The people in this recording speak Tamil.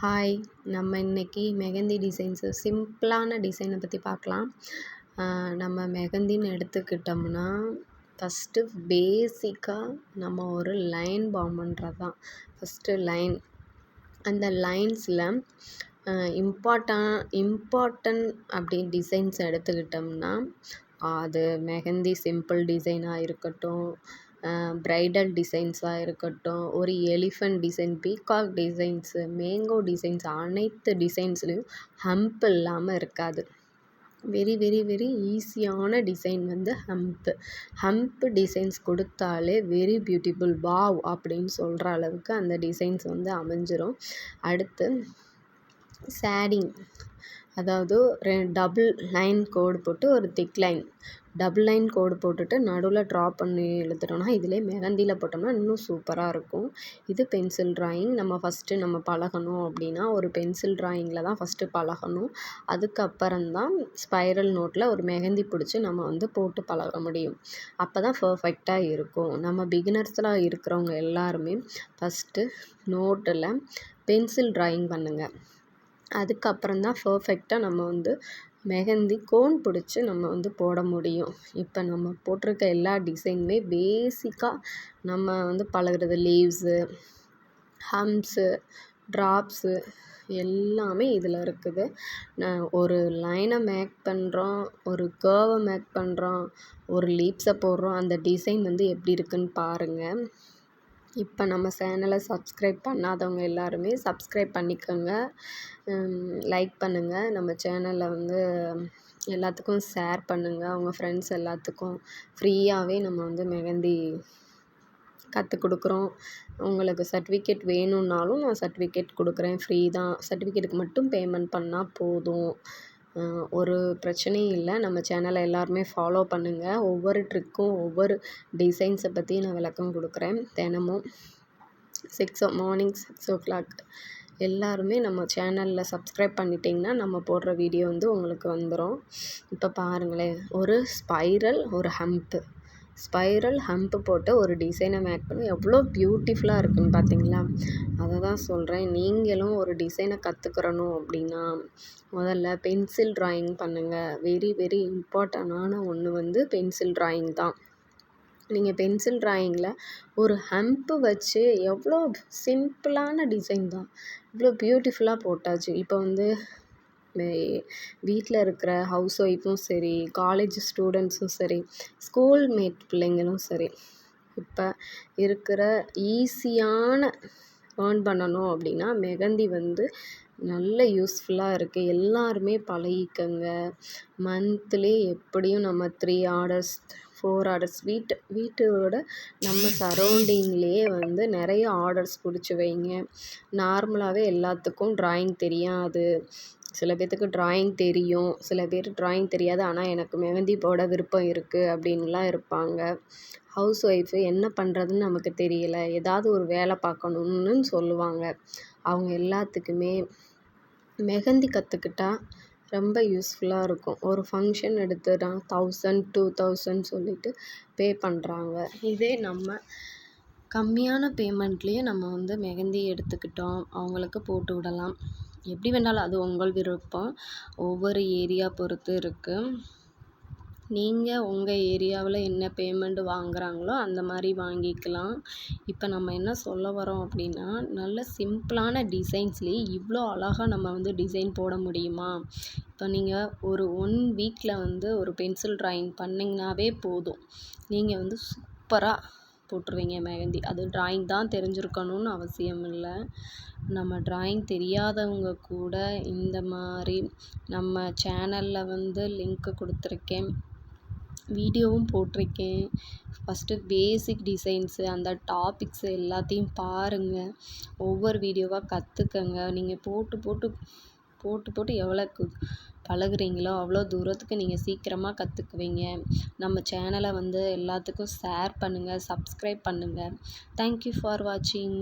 ஹாய் நம்ம இன்னைக்கு மெஹந்தி டிசைன்ஸு சிம்பிளான டிசைனை பற்றி பார்க்கலாம். நம்ம மெஹந்தின்னு எடுத்துக்கிட்டோம்னா ஃபஸ்ட்டு பேசிக்காக நம்ம ஒரு லைன் பார்ம் பண்ணுறது தான் ஃபஸ்ட்டு லைன் அந்த லைன்ஸில் இம்பார்ட்டன் இம்பார்ட்டன் அப்படி டிசைன்ஸ் எடுத்துக்கிட்டோம்னா அது மெஹந்தி சிம்பிள் டிசைனாக இருக்கட்டும் ப்ரைடல் டிசைன்ஸாக இருக்கட்டும் ஒரு elephant design peacock designs mango designs அனைத்து டிசைன்ஸ்லேயும் ஹம்ப் இல்லாமல் இருக்காது. வெரி வெரி வெரி ஈஸியான டிசைன் வந்து ஹம்ப்பு ஹம்ப் டிசைன்ஸ் கொடுத்தாலே வெரி பியூட்டிஃபுல் வாவ் அப்படின்னு சொல்கிற அளவுக்கு அந்த டிசைன்ஸ் வந்து அமைஞ்சிரும். அடுத்து ஷேடிங் அதாவது ரெ டபுள் லைன் கோடு போட்டு ஒரு திக் லைன் டபுள் லைன் கோடு போட்டுட்டு நடுவில் ட்ரா பண்ணி எழுதுறோன்னா இதிலே மெஹந்தியில் போட்டோம்னா இன்னும் சூப்பராக இருக்கும். இது பென்சில் ட்ராயிங் நம்ம ஃபஸ்ட்டு நம்ம பழகணும் அப்படின்னா ஒரு பென்சில் ட்ராயிங்கில் தான் ஃபஸ்ட்டு பழகணும். அதுக்கப்புறந்தான் ஸ்பைரல் நோட்டில் ஒரு மெஹந்தி பிடிச்சி நம்ம வந்து போட்டு பழக முடியும். அப்போ தான் பர்ஃபெக்டாக இருக்கும். நம்ம பிகினர்ஸில் இருக்கிறவங்க எல்லாருமே ஃபஸ்ட்டு நோட்டில் பென்சில் ட்ராயிங் பண்ணுங்கள் அதுக்கப்புறம் தான் பர்ஃபெக்டாக நம்ம வந்து மெஹந்தி கோன் பிடிச்சி நம்ம வந்து போட முடியும். இப்போ நம்ம போட்டிருக்க எல்லா டிசைனுமே பேசிக்காக நம்ம வந்து பழகுறது லீவ்ஸு ஹம்ஸு ட்ராப்ஸு எல்லாமே இதில் இருக்குது. நான் ஒரு லைனை மேக் பண்ணுறோம் ஒரு கேர்வை மேக் பண்ணுறோம் ஒரு லீப்ஸை போடுறோம் அந்த டிசைன் வந்து எப்படி இருக்குன்னு பாருங்கள் இப்போ நம்ம சேனலை சப்ஸ்கிரைப் பண்ணாதவங்க எல்லாருமே சப்ஸ்கிரைப் பண்ணிக்கோங்க. லைக் பண்ணுங்கள் நம்ம சேனலில் வந்து எல்லாத்துக்கும் ஷேர் பண்ணுங்கள் அவங்க ஃப்ரெண்ட்ஸ் எல்லாத்துக்கும். ஃப்ரீயாகவே நம்ம வந்து மெஹந்தி கற்றுக் கொடுக்குறோம். உங்களுக்கு சர்டிஃபிகேட் வேணும்னாலும் நான் சர்டிஃபிகேட் கொடுக்குறேன். ஃப்ரீ தான். சர்டிஃபிகேட்டுக்கு மட்டும் பேமெண்ட் பண்ணால் போதும். ஒரு பிரச்சனையும் இல்லை. நம்ம சேனலை எல்லாருமே ஃபாலோ பண்ணுங்கள் ஒவ்வொரு ட்ரிக்கும் ஒவ்வொரு டிசைன்ஸை பற்றி நான் விளக்கம் கொடுக்குறேன். தினமும் six o morning six o'clock எல்லாருமே நம்ம சேனலில் சப்ஸ்கிரைப் பண்ணிட்டிங்கன்னா நம்ம போடுற வீடியோ வந்து உங்களுக்கு வந்துடும் இப்போ பாருங்களேன். ஒரு ஸ்பைரல் ஒரு ஹம்ப்பு ஸ்பைரல் ஹம்ப்பு போட்டு ஒரு டிசைனை மேக் பண்ணி. எவ்வளோ பியூட்டிஃபுல்லாக இருக்குதுன்னு பார்த்தீங்களா அதை தான் சொல்கிறேன் நீங்களும் ஒரு டிசைனை கற்றுக்கிறணும் அப்படின்னா முதல்ல பென்சில் ட்ராயிங் பண்ணுங்கள் வெரி வெரி இம்பார்ட்டண்டான ஒன்று வந்து பென்சில் ட்ராயிங் தான். நீங்கள் பென்சில் ட்ராயிங்கில் ஒரு ஹம்ப்பு வச்சு எவ்வளோ சிம்பிளான டிசைன் தான். இவ்வளோ பியூட்டிஃபுல்லாக போட்டாச்சு. இப்போ வந்து வீட்டில் இருக்கிற ஹவுஸ் ஒய்ஃபும் சரி காலேஜ் ஸ்டூடெண்ட்ஸும் சரி ஸ்கூல் மேட் பிள்ளைங்களும் சரி இப்போ இருக்கிற ஈஸியான ஏர்ன் பண்ணணும் அப்படின்னா மெஹந்தி வந்து நல்ல யூஸ்ஃபுல்லாக இருக்குது எல்லாருமே பழகிக்கங்க. மந்த்லி எப்படியும் நம்ம த்ரீ ஆர்டர்ஸ் ஃபோர் ஆர்டர்ஸ் வீட்டு வீட்டோட நம்ம சரௌண்டிங்லேயே வந்து நிறைய ஆர்டர்ஸ் பிடிச்சி வைங்க. நார்மலாகவே எல்லாத்துக்கும் ட்ராயிங் தெரியாது. சில பேர்த்துக்கு ட்ராயிங் தெரியும். சில பேர் ட்ராயிங் தெரியாது. ஆனால் எனக்கு மெஹந்தி போட விருப்பம் இருக்குது அப்படின்லாம் இருப்பாங்க. ஹவுஸ் ஒய்ஃபு என்ன பண்ணுறதுன்னு நமக்கு தெரியல. ஏதாவது ஒரு வேலை பார்க்கணுன்னு சொல்லுவாங்க. அவங்க எல்லாத்துக்குமே மெஹந்தி கற்றுக்கிட்டா ரொம்ப யூஸ்ஃபுல்லாக இருக்கும். ஒரு ஃபங்க்ஷன் எடுத்துட்டா தௌசண்ட் டூ தௌசண்ட் சொல்லிட்டு பே பண்ணுறாங்க இதே நம்ம கம்மியான பேமெண்ட்லேயே நம்ம வந்து மெஹந்தி எடுத்துக்கிட்டோம். அவங்களுக்கு போட்டு விடலாம். எப்படி வேணாலும் அது உங்கள் விருப்பம். ஒவ்வொரு ஏரியா பொறுத்து இருக்குது நீங்கள் உங்கள் ஏரியாவில் என்ன பேமெண்ட் வாங்குகிறாங்களோ அந்த மாதிரி வாங்கிக்கலாம். இப்போ நம்ம என்ன சொல்ல வரோம் அப்படின்னா நல்ல சிம்பிளான டிசைன்ஸ்லேயே இவ்வளோ அழகாக நம்ம வந்து டிசைன் போட முடியுமா? இப்போ நீங்கள் ஒரு ஒன் வீக்கில் வந்து ஒரு பென்சில் ட்ராயிங் பண்ணிங்கனாவே போதும். நீங்கள் வந்து சூப்பராக போட்டுருவீங்க மெஹந்தி. அது ட்ராயிங் தான் தெரிஞ்சிருக்கணும்னு அவசியம் இல்லை. நம்ம ட்ராயிங் தெரியாதவங்க கூட இந்த மாதிரி நம்ம சேனலில் வந்து லிங்க்கு கொடுத்துருக்கேன். வீடியோவும் போட்டிருக்கேன். ஃபஸ்ட்டு பேசிக் டிசைன்ஸு அந்த டாபிக்ஸு எல்லாத்தையும் பாருங்கள் ஒவ்வொரு வீடியோவாக கற்றுக்கங்க நீங்கள் போட்டு போட்டு போட்டு போட்டு எவ்வளோக்கு பழகுறீங்களோ அவ்வளோ தூரத்துக்கு நீங்கள் சீக்கிரமாக கற்றுக்குவீங்க. நம்ம சேனலை வந்து எல்லாத்துக்கும் ஷேர் பண்ணுங்கள் சப்ஸ்க்ரைப் பண்ணுங்கள். தேங்க்யூ ஃபார் வாட்சிங்